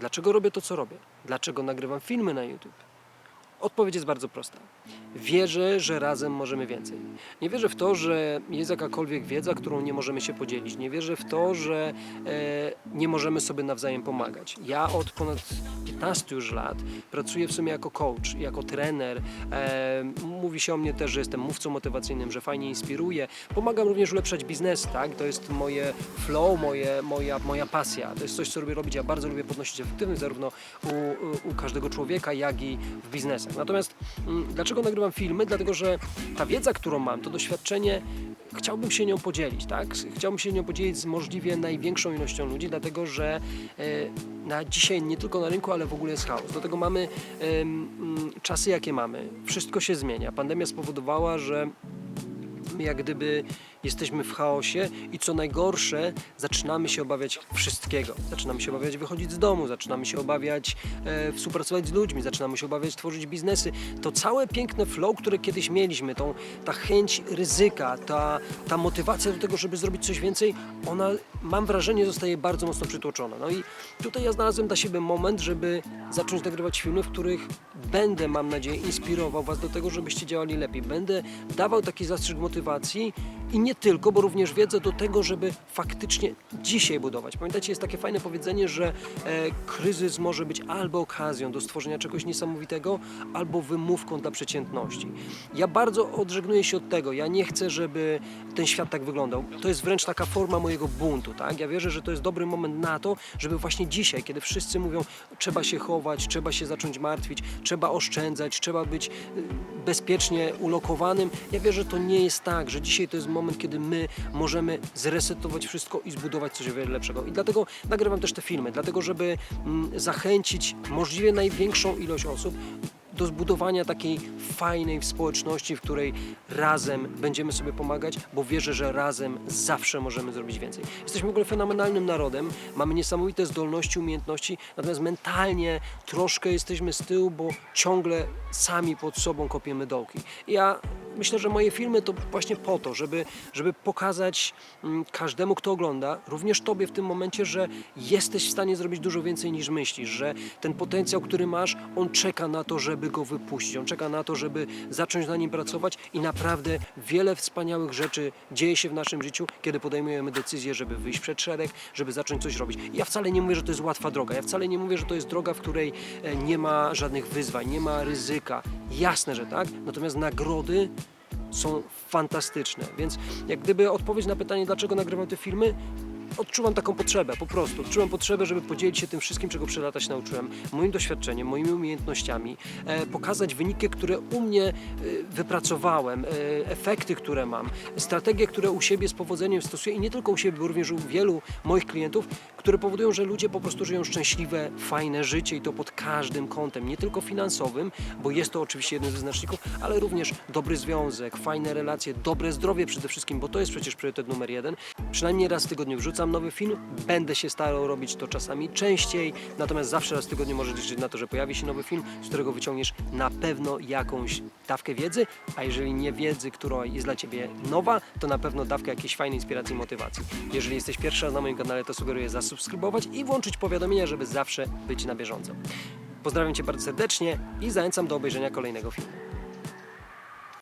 Dlaczego robię to, co robię? Dlaczego nagrywam filmy na YouTube? Odpowiedź jest bardzo prosta. Wierzę, że razem możemy więcej. Nie wierzę w to, że jest jakakolwiek wiedza, którą nie możemy się podzielić. Nie wierzę w to, że e, nie możemy sobie nawzajem pomagać. Ja od ponad 15 już lat pracuję w sumie jako coach, jako trener. E, mówi się o mnie też, że jestem mówcą motywacyjnym, że fajnie inspiruję. Pomagam również ulepszać biznes, tak? To jest moje flow, moje, moja, moja pasja. To jest coś, co lubię robić. Ja bardzo lubię podnosić efektywność zarówno u, u, każdego człowieka, jak i w biznesach. Natomiast mm, dlaczego nagrywam filmy? Dlatego, że ta wiedza, którą mam, to doświadczenie, chciałbym się nią podzielić, tak? Chciałbym się nią podzielić z możliwie największą ilością ludzi, dlatego że e, na dzisiaj nie tylko na rynku, ale w ogóle jest chaos. Do tego mamy mm, czasy, jakie mamy. Wszystko się zmienia. Pandemia spowodowała, że jak gdyby jesteśmy w chaosie i co najgorsze, zaczynamy się obawiać wszystkiego. Zaczynamy się obawiać wychodzić z domu, zaczynamy się obawiać e, współpracować z ludźmi, zaczynamy się obawiać tworzyć biznesy. To całe piękne flow, które kiedyś mieliśmy, tą, ta chęć ryzyka, ta, ta motywacja do tego, żeby zrobić coś więcej, ona mam wrażenie zostaje bardzo mocno przytłoczona. No i tutaj ja znalazłem dla siebie moment, żeby zacząć nagrywać filmy, w których będę, mam nadzieję, inspirował Was do tego, żebyście działali lepiej. Będę dawał taki zastrzyk motywacji পাচ্ছি। I nie tylko, bo również wiedzę do tego, żeby faktycznie dzisiaj budować. Pamiętacie, jest takie fajne powiedzenie, że e, kryzys może być albo okazją do stworzenia czegoś niesamowitego, albo wymówką dla przeciętności. Ja bardzo odżegnuję się od tego. Ja nie chcę, żeby ten świat tak wyglądał. To jest wręcz taka forma mojego buntu, tak? Ja wierzę, że to jest dobry moment na to, żeby właśnie dzisiaj, kiedy wszyscy mówią, trzeba się chować, trzeba się zacząć martwić, trzeba oszczędzać, trzeba być y, bezpiecznie ulokowanym. Ja wierzę, że to nie jest tak, że dzisiaj to jest moment, kiedy my możemy zresetować wszystko i zbudować coś o wiele lepszego. I dlatego nagrywam też te filmy, dlatego żeby mm, zachęcić możliwie największą ilość osób do zbudowania takiej fajnej społeczności, w której razem będziemy sobie pomagać, bo wierzę, że razem zawsze możemy zrobić więcej. Jesteśmy w ogóle fenomenalnym narodem, mamy niesamowite zdolności, umiejętności, natomiast mentalnie troszkę jesteśmy z tyłu, bo ciągle sami pod sobą kopiemy dołki. Ja myślę, że moje filmy to właśnie po to, żeby, żeby pokazać mm, każdemu, kto ogląda, również Tobie w tym momencie, że jesteś w stanie zrobić dużo więcej niż myślisz, że ten potencjał, który masz, on czeka na to, żeby go wypuścić, on czeka na to, żeby zacząć na nim pracować i naprawdę wiele wspaniałych rzeczy dzieje się w naszym życiu, kiedy podejmujemy decyzję, żeby wyjść przed szereg, żeby zacząć coś robić. Ja wcale nie mówię, że to jest łatwa droga, ja wcale nie mówię, że to jest droga, w której e, nie ma żadnych wyzwań, nie ma ryzyka. Jasne, że tak, natomiast nagrody są fantastyczne. Więc jak gdyby odpowiedź na pytanie, dlaczego nagrywam te filmy, odczuwam taką potrzebę, po prostu. Odczuwam potrzebę, żeby podzielić się tym wszystkim, czego przez lata się nauczyłem, moim doświadczeniem, moimi umiejętnościami, e, pokazać wyniki, które u mnie e, wypracowałem, e, efekty, które mam, strategie, które u siebie z powodzeniem stosuję i nie tylko u siebie, bo również u wielu moich klientów, które powodują, że ludzie po prostu żyją szczęśliwe, fajne życie i to pod każdym kątem, nie tylko finansowym, bo jest to oczywiście jeden ze znaczników, ale również dobry związek, fajne relacje, dobre zdrowie przede wszystkim, bo to jest przecież priorytet numer jeden. Przynajmniej raz w tygodniu wrzucam nowy film, będę się starał robić to czasami częściej, natomiast zawsze raz w tygodniu możesz liczyć na to, że pojawi się nowy film, z którego wyciągniesz na pewno jakąś dawkę wiedzy, a jeżeli nie wiedzy, która jest dla Ciebie nowa, to na pewno dawkę jakiejś fajnej inspiracji i motywacji. Jeżeli jesteś pierwszy raz na moim kanale, to sugeruję zasubskrybować i włączyć powiadomienia, żeby zawsze być na bieżąco. Pozdrawiam Cię bardzo serdecznie i zachęcam do obejrzenia kolejnego filmu.